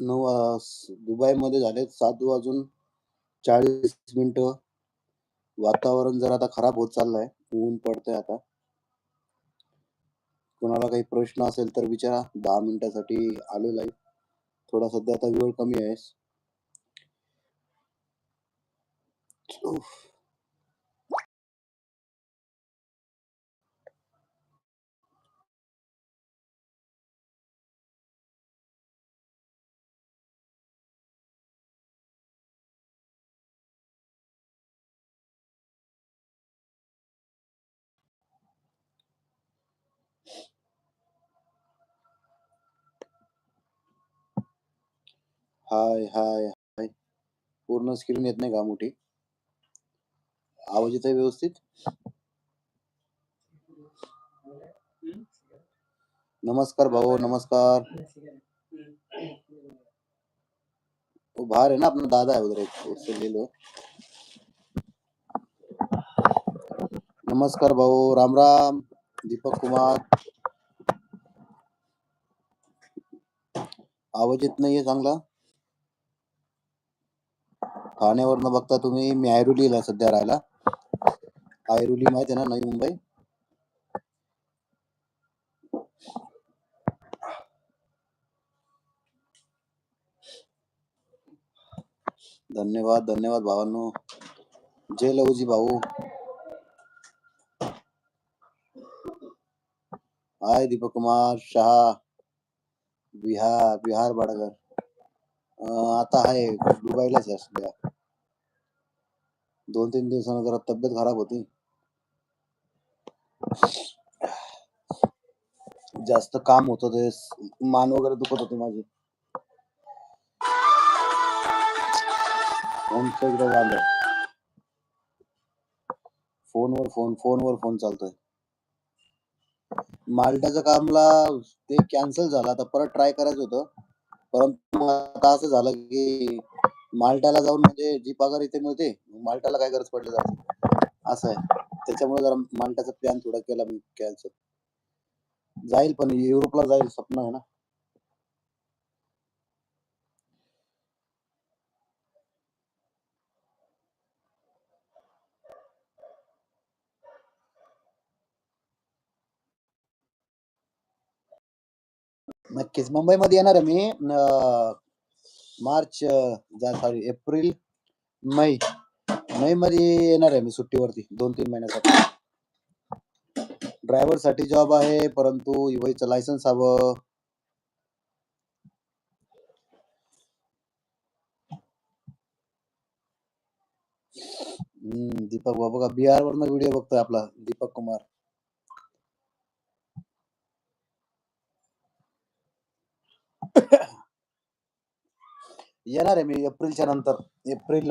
नऊ दुबईमध्ये झालेत सात वाजून 40 मिनिटं. वातावरण जर आता खराब होत चाललंय. ऊन पडतंय आता. कोणाला काही प्रश्न असेल तर विचारा. दहा मिनिटासाठी आलोय आहे थोडा सध्या आता वेळ कमी आहे. हाय, हाय, हाय. पूर्ण स्क्रीन येत नाही का मोठी? आवाज़ येतोय व्यवस्थित? नमस्कार भाऊ, नमस्कार. वो बाहर है ना अपना दादा है उधर उससे ले लो. नमस्कार भाऊ, राम राम. दीपक कुमार. आवाज़ येत नाहीये चांगला? ठाण्यावरनं बघता तुम्ही. मी ऐरोलीला आहे सध्या राहायला. ऐरोली माहिती आहे ना नवी मुंबई? धन्यवाद, धन्यवाद भावांनो. जय लहूजी भाऊ. हाय दीपक कुमार शहा. बिहार, बिहार बाडगर. आता आहे दुबईलाच आहे सध्या. 2-3 दिवसानं जरा तब्येत खराब होती. जास्त काम होतं ते मान वगैरे दुखत होती माझी. फोनचं एकदा झालं. फोनवर फोन, फोनवर फोन चालतोय. माल्टाच्या कामला ते कॅन्सल झालं. आता परत ट्राय करायचं होतं. परंतु आता असं झालं की माल्टाला जाऊन म्हणजे जी पगार इथे मिळते, माल्टाला काय गरज पडली जाते असं आहे. त्याच्यामुळे जरा माल्टाचा प्लॅन थोडा केला मी कॅन्सल. जाईल पण युरोपला जाईल स्वप्न आहे ना. नक्कीच. मुंबईमध्ये येणार आहे मी. मार्च सॉरी एप्रिल, मै. मध्ये येणार आहे मी सुट्टीवरती 2-3 महिन्यासाठी. ड्रायव्हरसाठी जॉब आहे, परंतु युएचं लायसन्स हवं. हं, दीपक का बिहार वरनं व्हिडिओ बघतोय आपला दीपक कुमार. येणार आहे मी एप्रिलच्या नंतर. एप्रिल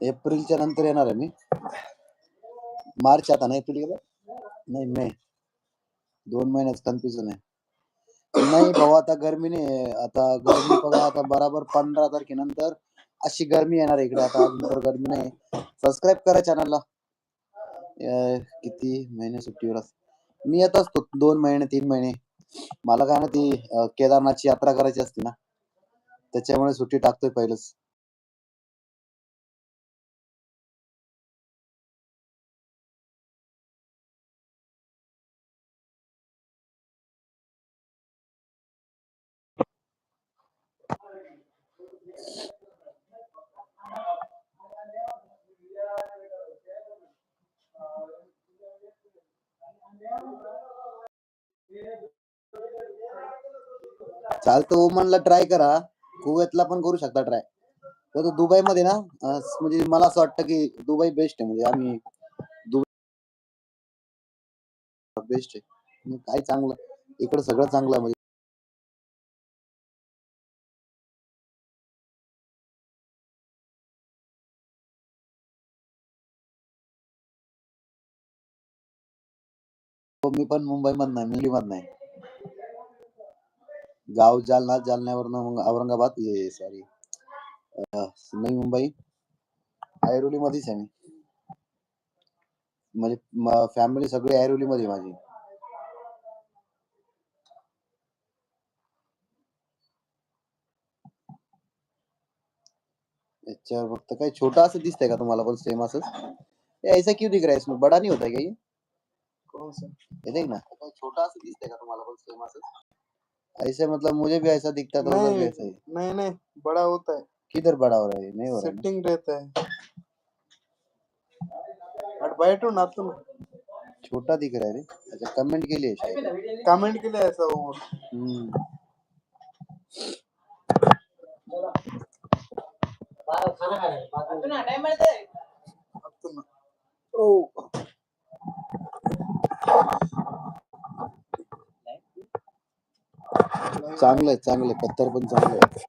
एप्रिलच्या नंतर येणार आहे मी. मार्च आता नाही एप्रिल गेलं? नाही मे. 2 महिन्याचं कन्फ्युजन आहे. नाही भाऊ आता गरमी नाही आता गरमी बघा आता बराबर 15 तारखेनंतर अशी गरमी येणार आहे इकडे आता अजून तर गरमी नाही. सबस्क्राईब करा चॅनलला. किती महिने सुट्टीवर मी येत असतो दोन महिने, तीन महिने. मला काय ना ती केदारनाथची यात्रा करायची असते ना. त्याच्यामुळे सुट्टी टाकतोय पहिलंच. चालतं ओमानला ट्राय करा. कुवेतला पण करू शकता ट्राय. परंतु दुबईमध्ये ना म्हणजे मला असं वाटतं की दुबई बेस्ट आहे म्हणजे आम्ही दुबई बेस्ट आहे. काय चांगलं इकडं सगळं चांगलं म्हणजे हो, मी पण मुंबईमधनं आहे, मिरवीमधनं आहे. गाव जालना जालन्यावरनं औरंगाबाद ये सॉरी नवी मुंबई. ऐरोली मध्येच आहे मी. म्हणजे फॅमिली सगळी ऐरोली मध्ये माझी. याच्यावर फक्त काही छोटा असं दिसतंय का तुम्हाला पण सेम असं ऐसा क्यों दिख रहा है इसमें? बड़ा नहीं होता है क्या ये? कौन सा? ये देख ना. छोटा असं दिसतंय का तुम्हारा पण सेम असं ऐसे मतलब मुझे भी ऐसा दिखता था उधर भी नहीं ऐसा ही नहीं नहीं बड़ा होता है। किधर बड़ा हो रहा है? ये? नहीं हो रहा है ना? सेटिंग रहता है। अट बैठो ना तुम। छोटा दिख रहा है रे। अच्छा कमेंट के लिए शायद। कमेंट के लिए ऐसा हो हम्म। अब तुम ओ। चांगलं आहे चांगलं आहे पत्तर पण चांगलं आहे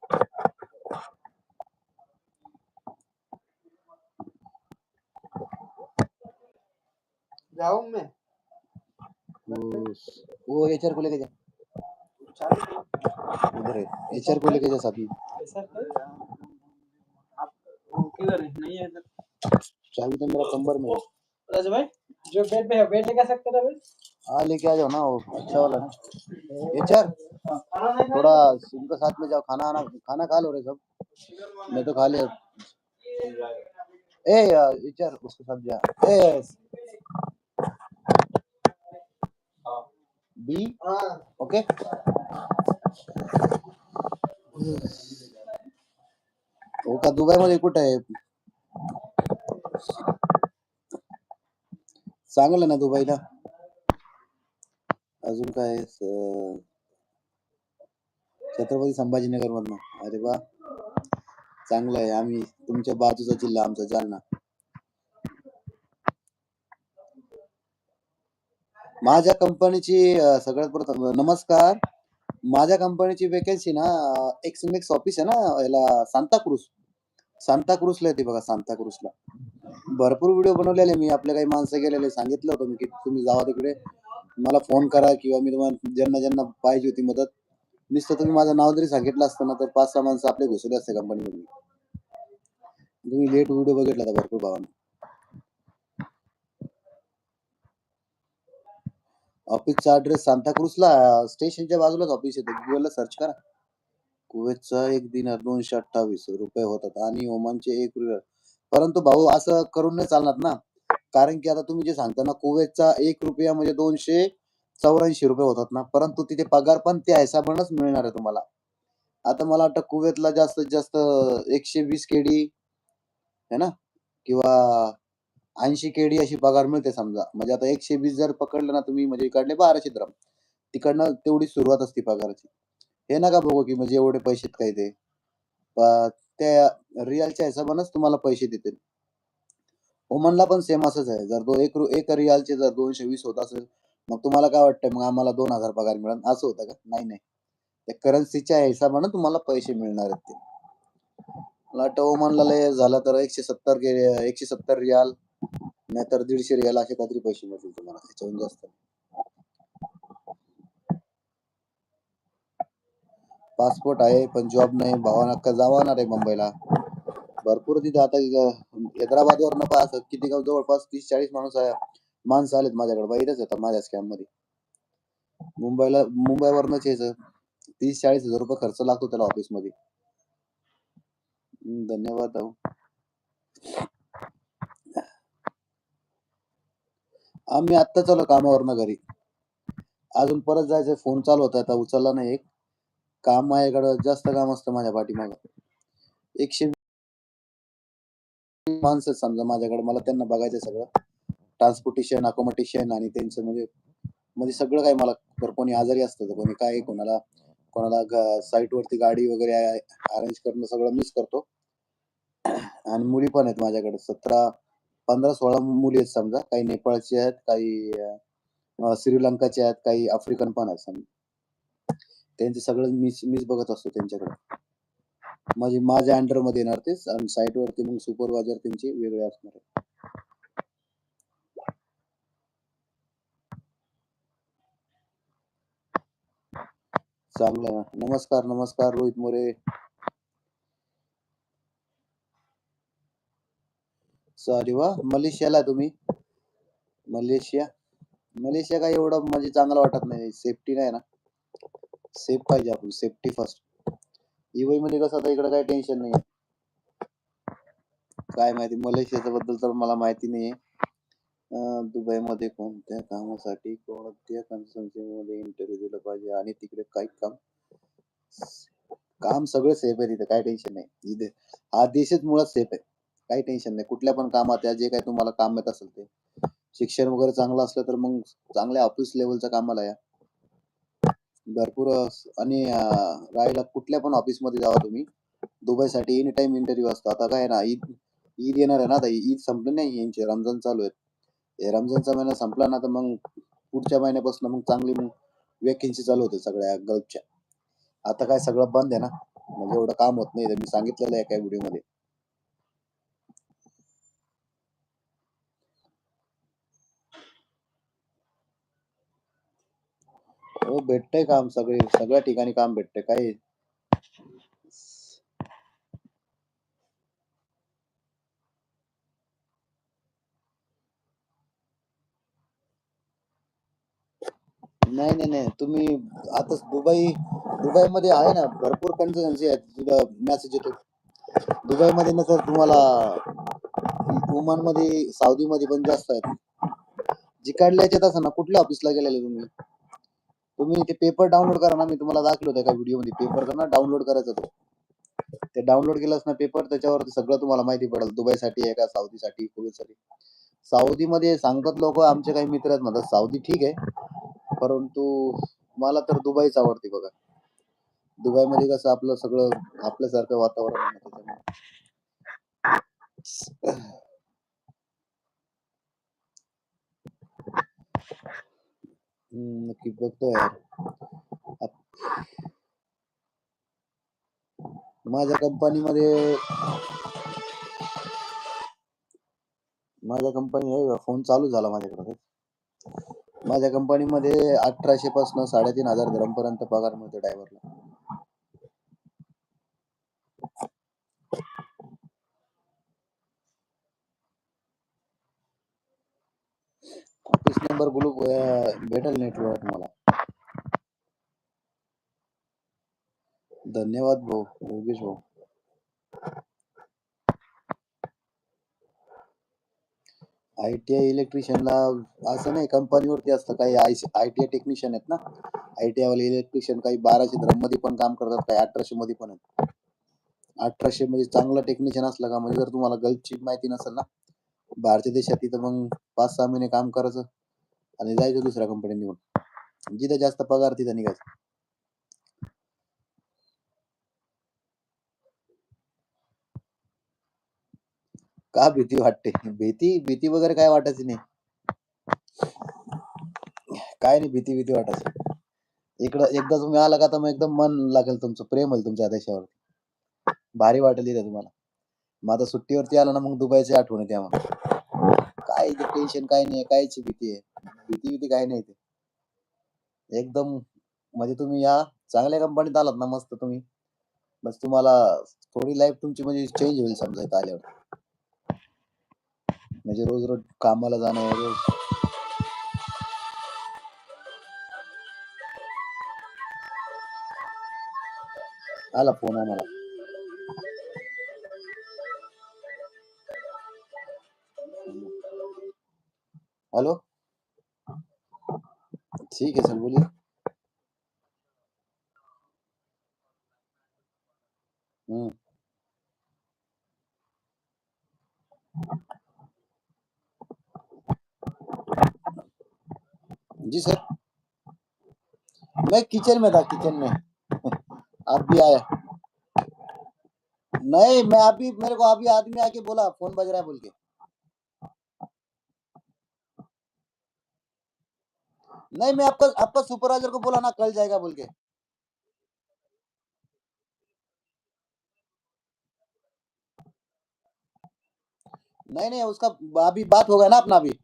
जाऊँ मैं. वो एचआर को लेके जा? उधर है एचआर को लेके जा साथ में? किधर है नहीं है इधर चाबी तो मेरा कंबर में राजू भाई जो बेड पे है बेड लेके सकते थे भाई हाँ लेके आ जाओ ना वो अच्छा वाला ना। एचआर? थोड़ा उनके साथ में जाओ, खाना आना, खाना खा लो रे सब। मैं तो खा लिया। ए एचआर उसके साथ जा। ए बी ओके। हो का दुबई मध्ये कुठे आहे चांगलं ना। दुबईला अजून काय छत्रपती संभाजीनगर मधनं अरे वा. चांगलं आहे. आम्ही तुमच्या बाजूचा जिल्हा आमचा जालना. माझ्या कंपनीची सगळ्यात प्रथम नमस्कार. माझ्या कंपनीची वेकेन्सी ना एक्समेक्स ऑफिस आहे ना याला सांताक्रूज सांताक्रूजला येते बघा सांताक्रूजला भरपूर व्हिडिओ बनवलेले मी. आपले काही माणसं गेलेले सांगितलं होतं मी की तुम्ही जावा तिकडे. मला फोन करा किंवा मी तुम्हाला ज्यांना ज्यांना पाहिजे होती मदत नुसतं तुम्ही माझं नाव जरी सांगितलं असतं ना तर पाच सहा माणसं आपले घुसले असते कंपनीमध्ये तुम्ही लेट व्हिडिओ बघितला होता भरपूर भावाने. ऑफिसचा ऍड्रेस सांताक्रुजला स्टेशनच्या बाजूलाच ऑफिस येते. गुगलला सर्च करा. कुवेतचा एक दिनार दोनशे अठ्ठावीस रुपये होतात आणि ओमानचे एक रुपये. परंतु भाऊ असं करून नाही चालणार ना. कारण की आता तुम्ही जे सांगता ना कुवेतचा एक रुपया म्हणजे दोनशे चौऱ्याऐंशी रुपये होतात ना परंतु तिथे पगार पण त्या हिशोबानेच मिळणार आहे तुम्हाला. आता मला वाटतं कुवेतला जास्तीत जास्त एकशे वीस केडी है ना किंवा ऐंशी केडी अशी पगार मिळते समजा. म्हणजे आता एकशे वीस जर पकडलं ना तुम्ही म्हणजे इकडले बाराशे द्रम तिकडनं तेवढी सुरुवात असते पगाराची. हे नका बघू की म्हणजे एवढे पैसे काय ते. त्या रिअलच्या हिशोबानेच तुम्हाला पैसे देतील ओमनला पण सेम असंच आहे. जर तो एक रु- एक रियालचे जर दोनशे वीस होत असेल मग तुम्हाला काय वाटतं मग आम्हाला दोन हजार पगार मिळेल. असं होतं का? नाही नाही. त्या करन्सीच्या हिशोबाने तुम्हाला पैसे मिळणार आहेत ते. मला वाटतं ओमनला लय झालं तर एकशे सत्तर एकशे सत्तर रियाल नाहीतर दीडशे रियाल असे काहीतरी पैसे मिळतील तुम्हाला. त्याच्याहून जास्त पासपोर्ट आहे पण जॉब नाही. भावाना अक्का जावाणार आहे मुंबईला. भरपूर तिथे आता हैदराबाद न पास किती गाव जवळपास तीस चाळीस माणूस आहे. माणसं आलेत माझ्याकडे बाहेरच येतात माझ्या स्कॅममध्ये. मुंबईला मुंबईवरनच यायचं. तीस चाळीस हजार रुपये खर्च लागतो त्याला ऑफिसमध्ये. धन्यवाद भाऊ. आम्ही आत्ता चालू कामावरनं घरी. अजून परत जायचं फोन चालू होता आता उचलला नाही एक. काम माझ्याकडं जास्त काम असतं माझ्या पाठीमाग. एकशे माणसं समजा माझ्याकडे मला त्यांना बघायचं सगळं. ट्रान्सपोर्टेशन अकोमोडेशन आणि त्यांचं म्हणजे म्हणजे सगळं काही मला तर कोणी आजारी असतं तर कोणी काय कोणाला कोणाला साईट वरती गाडी वगैरे अरेंज करणं सगळं मीच करतो. आणि मुली पण आहेत माझ्याकडे सतरा पंधरा सोळा मुली आहेत समजा. काही नेपाळचे आहेत काही श्रीलंकाचे आहेत काही आफ्रिकन पण आहेत समजा. त्यांचे सगळं मीच मीच बघत असतो त्यांच्याकडे. म्हणजे माझ्या अंडरमध्ये येणार तेच आणि साईट वरती मग सुपरवायझर त्यांचे वेगळे असणार आहे. चांगलं आहे. नमस्कार नमस्कार रोहित मोरे. सॉरी वा मलेशियाला तुम्ही? मलेशिया? मलेशिया काय एवढं म्हणजे चांगलं वाटत नाही. सेफ्टी नाही ना. सेफ पाहिजे आपण. सेफ्टी फर्स्ट इवई मध्ये कसं आता इकडे काही टेन्शन नाही काय माहिती मलेशियाच्या बद्दल तर मला माहिती नाहीये. दुबईमध्ये कोणत्या कामासाठी कोणत्या कन्सल्टन्सीमध्ये इंटरव्ह्यू दिला पाहिजे? आणि तिकडे काय काम? काम सगळं सेफ आहे तिथे काय टेन्शन नाही. इथे हा देशच मुळात सेफ आहे. काही टेन्शन नाही. कुठल्या पण कामात या जे काही तुम्हाला काम येत असेल ते. शिक्षण वगैरे चांगलं असलं तर मग चांगल्या ऑफिस लेवलच्या कामाला या. भरपूर आणि राहायला कुठल्या पण ऑफिसमध्ये जावा तुम्ही. दुबईसाठी एनी टाइम इंटरव्ह्यू असतो. आता काय ना ईद ईद येणार आहे ना आता. ईद संपली नाही यांचे. रमजान चालू आहेत रमजानचा महिना संपला ना तर मग पुढच्या महिन्यापासून मग चांगली मग वेकेन्सी चालू होते सगळ्या गल्फच्या आता काय सगळं बंद आहे ना म्हणजे एवढं काम होत नाही. मी सांगितलेलं आहे काय व्हिडिओमध्ये. हो भेटतंय काम सगळे सगळ्या ठिकाणी काम भेटतंय. काही नाही नाही नाही. तुम्ही आता दुबई दुबईमध्ये आहे ना भरपूर कन्सल्टन्सी आहेत. तुझा मॅसेज येतो. दुबईमध्ये ना सर तुम्हाला ओमानमध्ये सौदी मध्ये पण जास्त आहेत. जिकडल्या याच्यात असं ना कुठल्या ऑफिसला गेलेले तुम्ही? तुम्ही ते पेपर डाउनलोड करा ना मी तुम्हाला दाखल होतं एका व्हिडिओमध्ये. पेपर ना डाउनलोड करायचं तो ते डाउनलोड केलंस ना पेपर त्याच्यावर सगळं तुम्हाला माहिती पडेल. दुबईसाठी आहे का सौदीसाठी कुवेतसाठी? साऊदीमध्ये सांगतात लोक आमचे काही मित्र आहेत म्हणतात साऊदी ठीक आहे परंतु मला तर दुबईच आवडते बघा. दुबईमध्ये कसं आपलं सगळं आपल्यासारखं वातावरण नक्की बघतो यार. माझ्या कंपनीमध्ये माझ्या कंपनी आहे फोन चालू झाला माझ्याकडे. माझ्या कंपनीमध्ये अठराशे पासून साडेतीन हजार धरम पर्यंत पगार मिळतो ड्रायव्हरला ऑफिस नंबर ग्रुप भेटेल नेटवर तुम्हाला धन्यवाद भाऊ योगेश भाऊ. आय टी आय इलेक्ट्रिशियनला असं नाही कंपनीवरती असतं काही I I T I technician आहेत ना. आय टी आयवाले इलेक्ट्रिशियन काही बाराशे धरममध्ये पण काम करतात काही अठराशे मध्ये पण आहेत. अठराशे मध्ये चांगला टेक्निशियन असला का म्हणजे जर तुम्हाला गल्फची माहिती नसेल ना बाहेरच्या देशात तिथं मग पाच सहा महिने काम करायचं आणि जायचं दुसऱ्या कंपनी निघून जिथे जास्त पगार तिथं निघायचं. का भीती वाटते? भीती भीती वगैरे काय वाटायची नाही. काय नाही भीती भीती वाटायची. इकडं एकदा तुम्ही आला का तर मग एकदम मन लागेल तुमचं प्रेम होईल तुमच्या देशावर. भारी वाटेल इथे तुम्हाला. मग आता सुट्टीवरती आला ना मग दुबईची आठवण येते आम्हाला. काय इथे टेन्शन काय नाही कायची भीती आहे. भीती भीती काय नाही इथे एकदम म्हणजे तुम्ही या चांगल्या कंपनीत आलात ना मस्त तुम्ही. बस तुम्हाला थोडी लाईफ तुमची म्हणजे चेंज होईल समजा इथं आल्यावर. म्हणजे रोज रोज कामाला जाणं रोज आला फोन आम्हाला. हॅलो? ठीक आहे सर बोलिए जी सर। मैं किचन में था, किचन में। आप भी आया। नहीं, मैं अभी, मेरे को अभी आदमी आके बोला, फ़ोन बज रहा है बोल के। नहीं, मैं आपका आपका सुपरवाइजर को बोला ना, कल जाएगा बोल के। नहीं नहीं, उसका अभी बात होगा ना अपना अभी।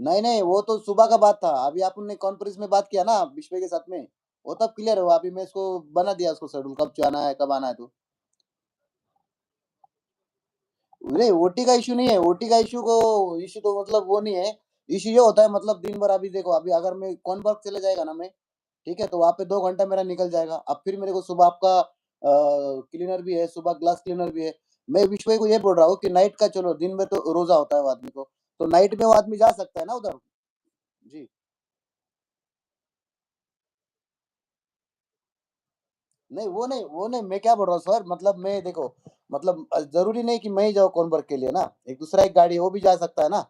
नहीं नहीं, वो तो सुबह का बात था। अभी आपने कॉन्फ्रेंस में बात किया ना, विश्व के साथ में, वो तब क्लियर हुआ। अभी मैं इसको बना दिया उसको शेड्यूल कब जाना है, कब आना है तो। नहीं ओटी का इशू नहीं है। ओटी का इशू को इशू तो मतलब वो नहीं है। इशू ये होता है मतलब दिन भर अभी देखो, अभी अगर मैं कौन वर्क चले जाएगा ना मैं, ठीक है तो वहाँ पे दो घंटा मेरा निकल जाएगा। अब फिर मेरे को सुबह आपका क्लीनर भी है, सुबह ग्लास क्लीनर भी है। मैं विश्व को ये बोल रहा हूँ कि नाइट का चलो, दिन में तो रोजा होता है आदमी को। तो नाइट में वो आदमी जा सकता है ना उधर? जी। नहीं, वो नहीं वो नहीं, मैं क्या बोल रहा हूँ सर मतलब मैं देखो मतलब ज़रूरी नहीं कि मैं ही जाऊँ कॉन्वर्क के लिए ना। एक दूसरा एक गाड़ी वो भी जा सकता है ना।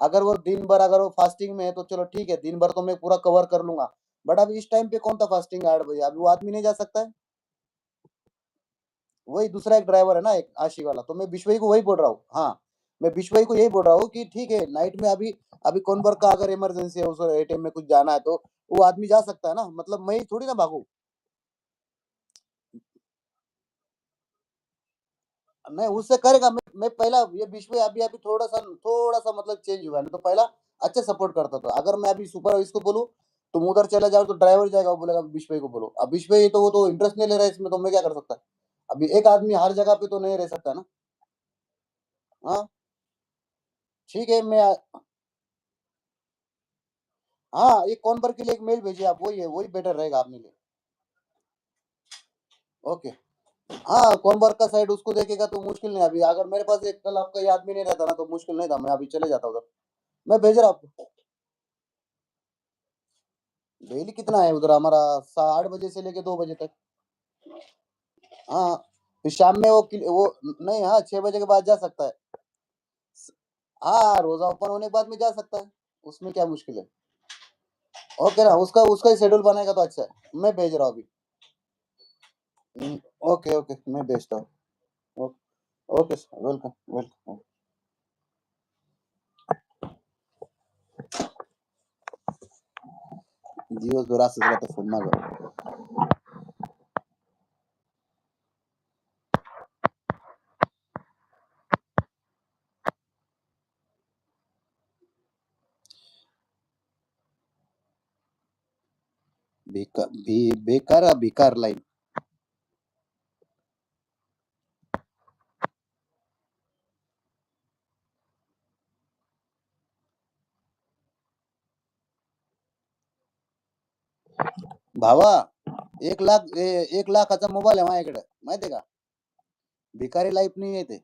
अगर वो दिन भर अगर वो फास्टिंग में है तो चलो ठीक है, दिन भर तो मैं पूरा कवर कर लूँगा। बट अभी इस टाइम पे कौन था फास्टिंग आठ बजे? अभी वो आदमी नहीं जा सकता है? वही दूसरा एक ड्राइवर है ना, एक आशी वाला। तो मैं बिश्वई को वही बोल रहा हूँ। हाँ। मैं बिश्वई को यही बोल रहा हूँ कि ठीक है नाइट में अभी अभी कॉन्वर्क का अगर इमरजेंसी है उसको एटीएम में कुछ जाना है तो वो आदमी जा सकता है ना? मतलब मैं थोड़ी ना भागू। नहीं, उससे करेगा, मैं मैं पहला ये बीच में अभी अभी थोड़ा सा थोड़ा सा मतलब चेंज हुआ है तो पहला अच्छा सपोर्ट करता था। अगर मैं अभी सुपर इसको बोलूँ, तुम उधर चले जाओ तो ड्राइवर जाएगा, वो बोलेगा, बीच को बोलो। अब बीच में तो वो तो इंटरेस्ट नहीं ले रहा है इसमें तो मैं क्या कर सकता? अभी एक आदमी हर जगह पे तो नहीं रह सकता ना? हाँ? ठीक है, मैं हाँ ये कौन पर के लिए एक मेल भेजिए आप, वही है, वही बेटर रहेगा आपने लिए। ओके। हाँ कौन वर्क का साइड उसको देखेगा तो मुश्किल नहीं अभी, अगर मेरे पास एक कल आपका आदमी नहीं रहता ना तो मुश्किल नहीं था, मैं अभी चले जाता उधर। मैं भेज रहा आपको। डेली कितना है उधर हमारा? आठ बजे से लेके दो बजे तक। हाँ शाम में वो वो, नहीं हाँ छह बजे के बाद जा सकता है। हाँ रोजा ओपन होने के बाद में जा सकता है उसमें क्या मुश्किल है? ओके ना उसका उसका ही शेड्यूल बनाएगा तो अच्छा है। मैं भेज रहा हूँ अभी। हम्म, ओके ओके मैं भेजता हूँ। Okay okay sir welcome welcome दिवसभर असंच राहतं फ़ोन बेकार बेकार लाईन. भावा एक लाख ए- एक लाखाचा मोबाईल आहे माझ्याकडे माहितीये का? भिकारी लाईफ नाही येते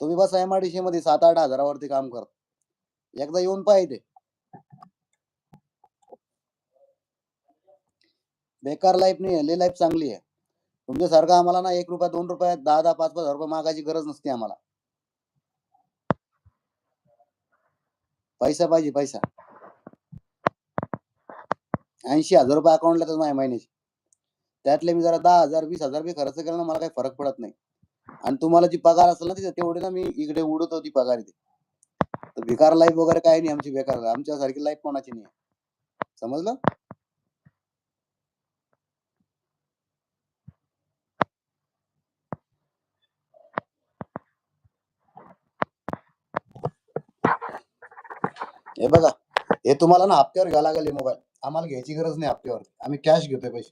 तुम्ही बस सी मध्ये सात आठ हजारावरती काम कर एकदा येऊन पाहिजे बेकार लाईफ नाही आहे लई लाईफ चांगली आहे. तुमच्यासारखं आम्हाला ना एक रुपया दोन रुपया दहा दहा पाच पाच हजार रुपये मागायची गरज नसते आम्हाला. पैसा पाहिजे पैसा. ऐंशी हजार रुपये अकाउंटला तर माझ्या महिन्याचे. त्यातले मी जरा दहा हजार वीस हजार बी खर्च केला ना मला काही फरक पडत नाही. आणि तुम्हाला जी पगार असेल ना तिथे तेवढी ना मी इकडे उडत ती पगार इथे. तर बेकार लाईफ वगैरे काही नाही आमची बेकार. आमच्यासारखी लाईफ कोणाची नाही. आहे. समजलं? हे बघा हे तुम्हाला ना हप्त्यावर घ्यावं लागेल मोबाईल आम्हाला घ्यायची गरज नाही हप्त्यावर आम्ही कॅश घेतोय पैसे.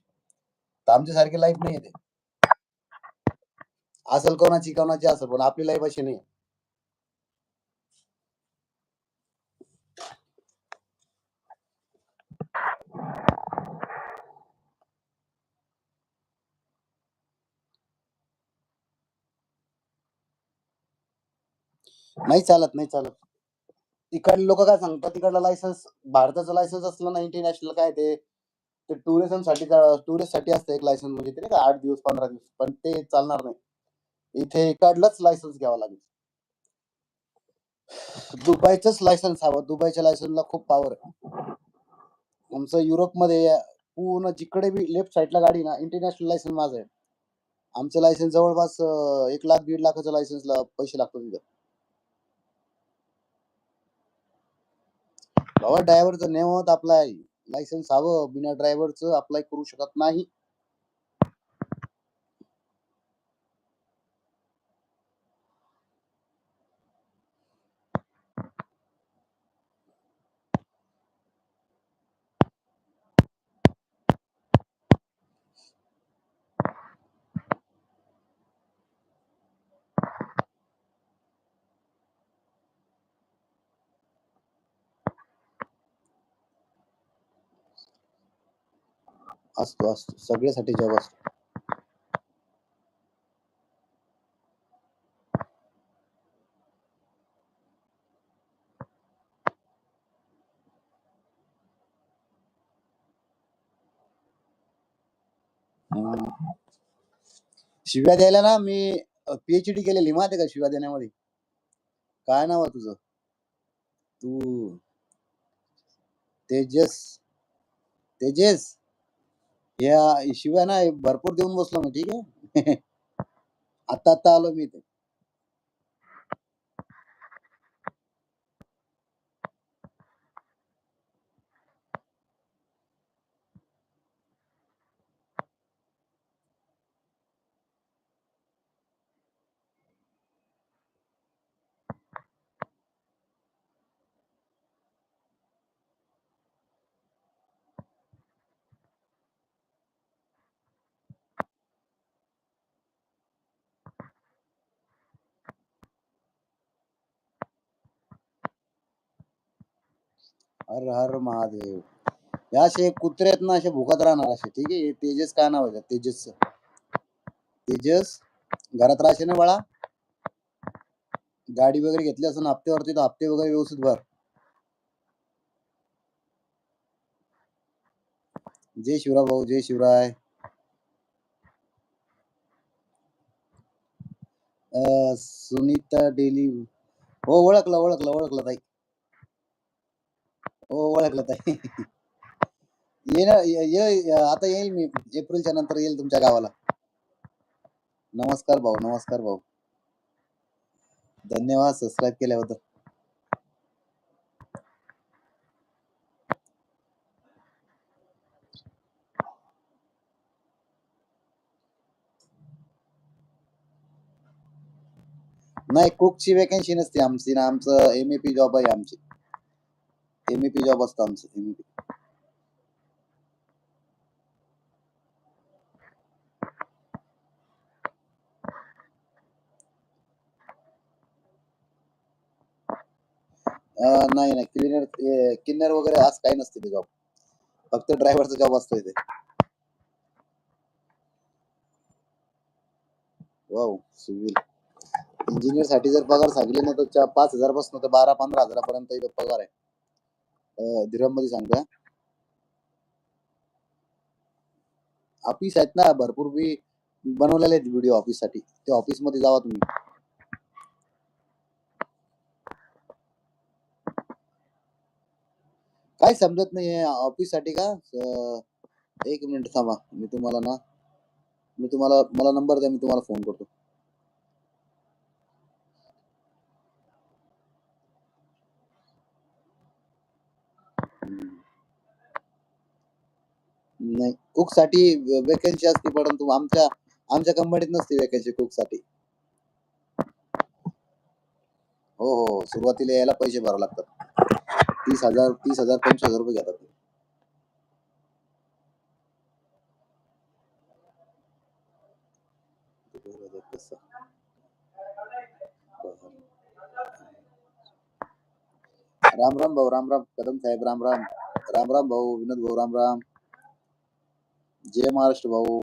तर आमच्यासारखी लाईफ नाही ते. असेल कोणाची कोणाची असेल पण आपली लाईफ अशी नाही नाही चालत नाही चालत. तिकडले लोक काय सांगतात तिकडला लायसन्स भारताचं लायसन्स असलं ना इंटरनॅशनल काय ते ते टुरिझमसाठी टुरिस्टसाठी असतं एक लायसन्स म्हणजे ते नाही का आठ दिवस पंधरा दिवस पण ते चालणार नाही. इथे इकडलंच लायसन्स घ्यावं लागेल. दुबईचंच लायसन्स हवं दुबईच्या लायसन्सला खूप पॉवर आहे. आमचं युरोपमध्ये पूर्ण जिकडे बी लेफ्ट साईडला गाडी ना इंटरनॅशनल लायसन्स माझं आहे. आमचं लायसन्स जवळपास एक लाख दीड लाखाचं लायसन्सला पैसे लागतो तिथं. बाबा ड्रायव्हरचं नेम होत अप्लाय लायसन्स हवं बिना ड्रायव्हरचं अप्लाय करू शकत नाही. असतो असतो. सगळ्यासाठी जॉब असतो. शिव्या द्यायला ना मी पीएच डी केलेली माहिती का शिव्या देण्यामध्ये? काय नाव तुझं? तू. तेजस. तेजस. या शिव्या ना भरपूर देऊन बसलो मी ठीक आहे? आता आता आलो मी इथे. हर हर महादेव. या असे कुत्रे आहेत ना असे भुकत राहणार असे ठीक आहे? हे तेजस काय नाव आहे? तेजस. तेजस घरात राहते ना बाळा? गाडी वगैरे घेतली असं हप्त्यावरती तर हप्ते वगैरे व्यवस्थित भर. जय शिवराय भाऊ जय शिवराय. अं, सुनीता डेली. हो ओळखलं ओळखलं ओळखलं ताई. हो ओळखलं ताई. ये ये ये- आता येईल मी. एप्रिलच्या नंतर येईल तुमच्या गावाला. नमस्कार भाऊ नमस्कार भाऊ. धन्यवाद सबस्क्राईब केल्याबद्दल. नाही कुकची वेकन्सी नसते आमची ना आमचं एम ए पी जॉब आहे आमची. एम ए पी जॉब असतं आमचं एमईपी नाही नाही क्लिनर किन्नर वगैरे आज काही नसते ते जॉब फक्त ड्रायव्हरचा जॉब असतो इथे. वाव सिव्हिल इंजिनियरसाठी जर पगार सांगले ना तर पाच हजारपासून तर बारा पंधरा हजारापर्यंत इथं पगार आहे. दिरममध्ये सांगतोय. ऑफिस आहेत ना भरपूर मी बनवलेले आहेत व्हिडिओ ऑफिससाठी. ते ऑफिसमध्ये जावा तुम्ही. काय समजत नाही ऑफिससाठी का? एक मिनिट थांबा. मी तुम्हाला ना मी तुम्हाला मला नंबर द्या मी तुम्हाला फोन करतो हम्म. नाही कुकसाठी वेकन्सी असते परंतु आमच्या आमच्या कंपनीत नसते वेकन्सी कुकसाठी हो हो. सुरुवातीला यायला पैसे भरावे लागतात. तीस हजार तीस हजार पंचवीस हजार रुपये घेतात राम राम भाऊ राम राम. कदम साहेब राम राम. राम राम भाऊ विनोद भाऊ राम राम. जय महाराष्ट्र भाऊ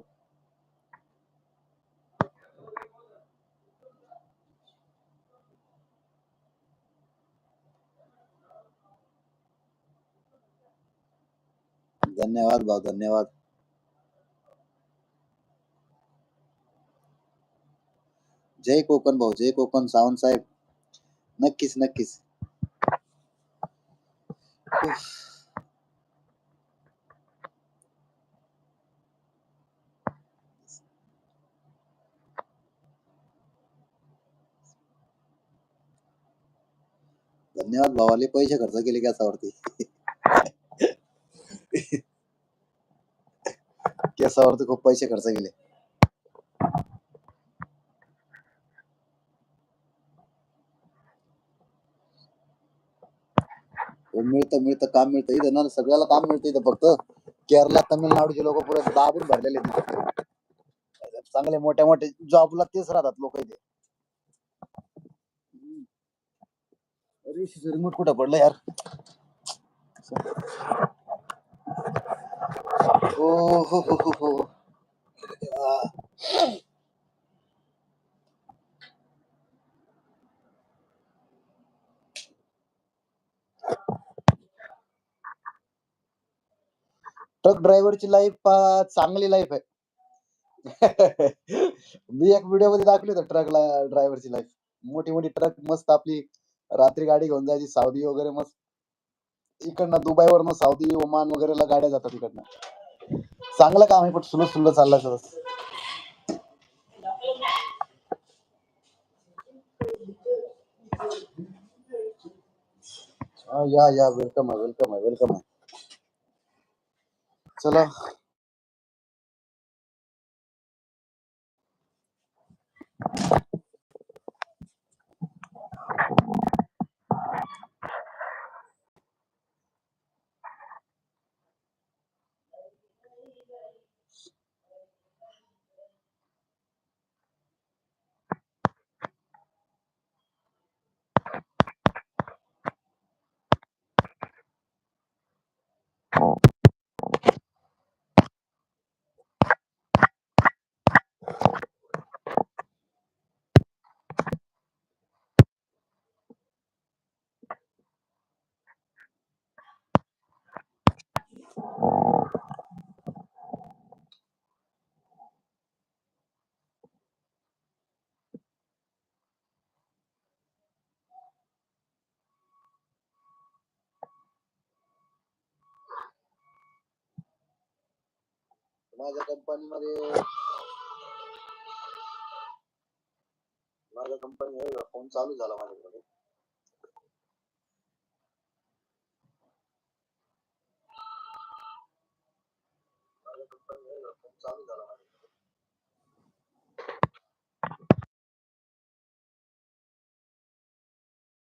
धन्यवाद भाऊ धन्यवाद। जय कोकण भाऊ, जय कोकण सावंत साहेब। नक्कीच नक्कीच। धन्यवाद भावाले, पैसे खर्च केले केसावरती केसावरती खूप पैसे खर्च केले. मिळतं मिळतं, काम मिळतं. इथं ना, सगळ्याला काम मिळतं इथं फक्त. केरला, तामिळनाडूचे लोक पुरे दाबून भरलेले. चांगले मोठ्या मोठे जॉबला तेच राहतात लोक इथे. रिमोट कुठं पडलं यार. हो हो हो हो हो. ट्रक ड्रायव्हरची लाईफ चांगली लाईफ आहे. मी एक व्हिडिओमध्ये दाखवली होतं ट्रकला ड्रायव्हरची लाईफ मोठी मोठी ट्रक मस्त आपली रात्री गाडी घेऊन जायची सावदी वगैरे मग इकडनं दुबईवरनं साऊदी ओमान वगैरेला गाड्या जातात इकडनं. चांगलं काम आहे पण सुलभ सुलभ चाललंय सर या या वेलकम आहे वेलकम आहे वेलकम आहे. चला. माझ्या कंपनीमध्ये माझ्या कंपनी फोन चालू झाला माझ्याकडे माझ्या कंपनी फोन चालू झाला माझ्याकडे.